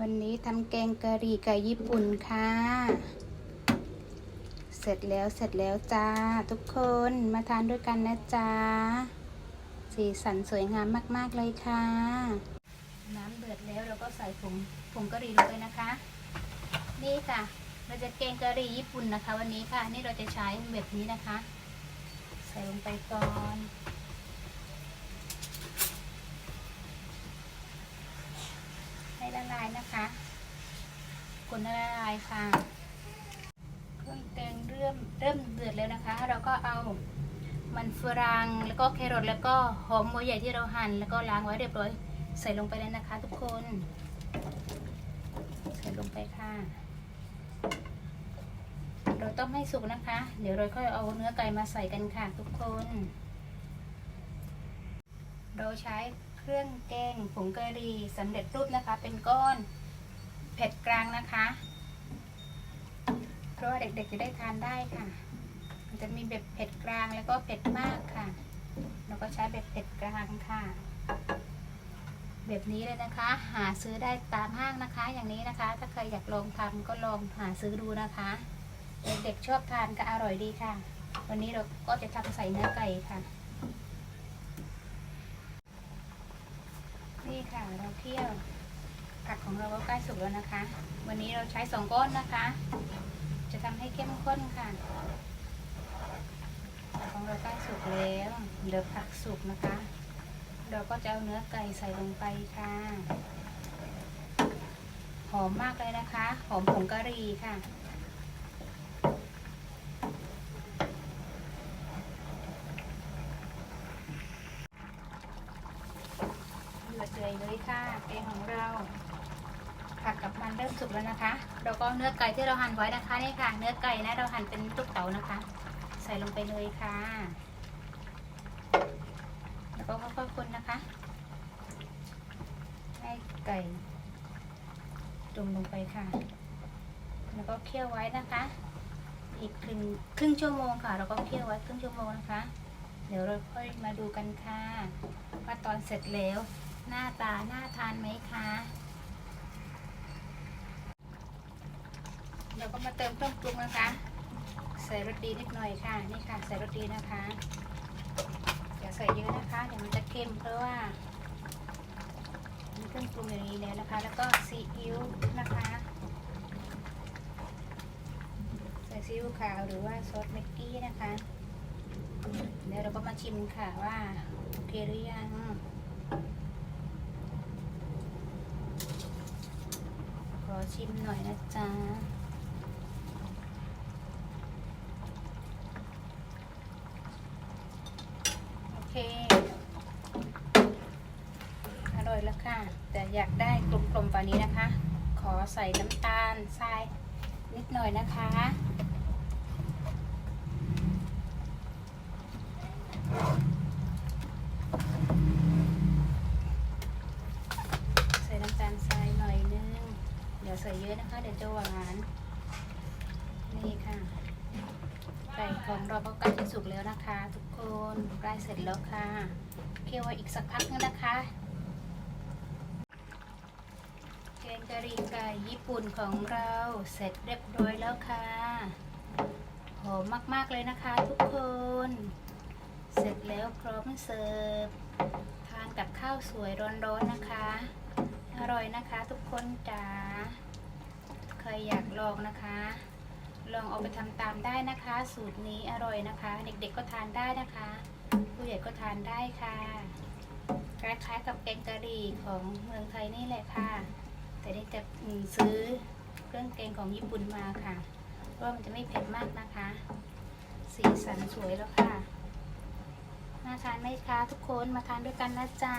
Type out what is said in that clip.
วันนี้ทำแกงกะหรี่ไก่ญี่ปุ่นค่ะ เสร็จแล้วเสร็จแล้วจ้า ทุกคนมาทานด้วยกันนะจ๊ะสีสันสวยงามมาก ๆ เลยค่ะ น้ำเดือดแล้วเราก็ใส่ผงผงกะหรี่ลงไปนะคะ นี่ค่ะ เราจะแกงกะหรี่ญี่ปุ่นนะคะ วันนี้ค่ะ นี่เราจะใช้แบบนี้นะคะ ใส่ลงไปก่อน ละลายนะคะคนละลายค่ะ เครื่องแกงเริ่มเริ่มเดือดแล้วนะคะ เราก็เอามันฝรั่งแล้วก็แครอทแล้วก็หอมหัวใหญ่ที่เราหั่นแล้วก็ล้างไว้เรียบร้อย ใส่ลงไปแล้วนะคะ ทุกคน ใส่ลงไปค่ะ เราต้องให้สุกนะคะ เดี๋ยวเราค่อยเอาเนื้อไก่มาใส่กันค่ะ ทุกคน เราใช้ เครื่องแกงผงกะหรี่สำเร็จรูปนะคะ เป็นก้อนเผ็ดกลางนะคะ เพราะว่าเด็กๆจะได้ทานได้ค่ะ มันจะมีแบบเผ็ดกลางแล้วก็เผ็ดมากค่ะเราก็ใช้แบบเผ็ดกลางค่ะ แบบนี้เลยนะคะ หาซื้อได้ตามห้างนะคะ อย่างนี้นะคะ ถ้าใครอยากลองทำก็ลองหาซื้อดูนะคะ เด็กๆชอบทานก็อร่อยดีค่ะ วันนี้เราก็จะทำใส่เนื้อไก่ค่ะ นี่ ค่ะเราเคี่ยวผักของเราก็ใกล้สุกแล้วนะคะ วันนี้เราใช้สองก้อนนะคะ จะทำให้เข้มข้นค่ะผักของเราใกล้สุกแล้วเหลือผักสุกนะคะ เราก็จะเอาเนื้อไก่ใส่ลงไปค่ะ หอมมากเลยนะคะ หอมผงกะหรี่ค่ะ เดือ ดเลยเลยค่ะแกงของเรา ผักกับมันเริ่มสุกแล้วนะคะ เราก็เอาเนื้อไก่ที่เราหั่นไว้นะคะนี่ค่ะ เนื้อไก่นะเราหั่นเป็นลูกเต๋านะคะ ใส่ลงไปเลยค่ะ แล้วก็ค่อยๆคนนะคะ ให้ไก่จุ่มลงไปค่ะ แล้วก็เคี่ยวไว้นะคะ อีกครึ่งครึ่งชั่วโมงค่ะ เราก็เคี่ยวไว้ครึ่งชั่วโมงนะคะ เดี๋ยวเราค่อยมาดูกันค่ะว่าตอนเสร็จแล้ว หน้าตาน่าทานไหมคะ เราก็มาเติมเครื่องปรุงนะคะ ใส่รสดีนิดหน่อยค่ะ นี่ค่ะ ใส่รสดีนะคะอย่าใส่เยอะนะคะ เดี๋ยวมันจะเค็มเพราะว่ามีเครื่องปรุงอย่างนี้แล้วนะคะ แล้วก็ซีอิ๊วนะคะ ใส่ซีอิ๊วขาวหรือว่าซอสเมกกี้นะคะ เดี๋ยวเราก็มาชิมค่ะว่าโอเคหรือยัง ขอ ชิมหน่อยนะจ๊ะโอเค อร่อยแล้วค่ะ แต่อยากได้กลมๆกว่านี้นะคะ ขอใส่น้ำตาลทรายนิดหน่อยนะคะ ใส่น้ำตาลทรายหน่อยนึง ใส่เยอะนะคะ เดี๋ยวจะหวานนี่ค่ะไก่ของเราก็ใกล้จะสุกแล้วนะคะ ทุกคนใกล้เสร็จแล้วค่ะเคี่ยวไว้อีกสักพักนึงนะคะแกงกะหรี่ไก่ญี่ปุ่นของเราเสร็จเรียบร้อยแล้วค่ะหอมมากๆเลยนะคะ ทุกคน เสร็จแล้วพร้อมเสิร์ฟทานกับข้าวสวยร้อนๆนะคะ อร่อยนะคะ ทุกคนจ๋าใครอยากลองนะคะ ลองเอาไปทำตามได้นะคะ สูตรนี้อร่อยนะคะ เด็กๆก็ทานได้นะคะ ผู้ใหญ่ก็ทานได้ค่ะคล้ายๆกับแกงกะหรี่ของเมืองไทยนี่แหละค่ะ แต่นี่จะซื้อเครื่องแกงของญี่ปุ่นมาค่ะเพราะว่ามันจะไม่เผ็ดมากนะคะ สีสันสวยแล้วค่ะน่าทานไหมคะทุกคนมาทานด้วยกันนะจ๊ะ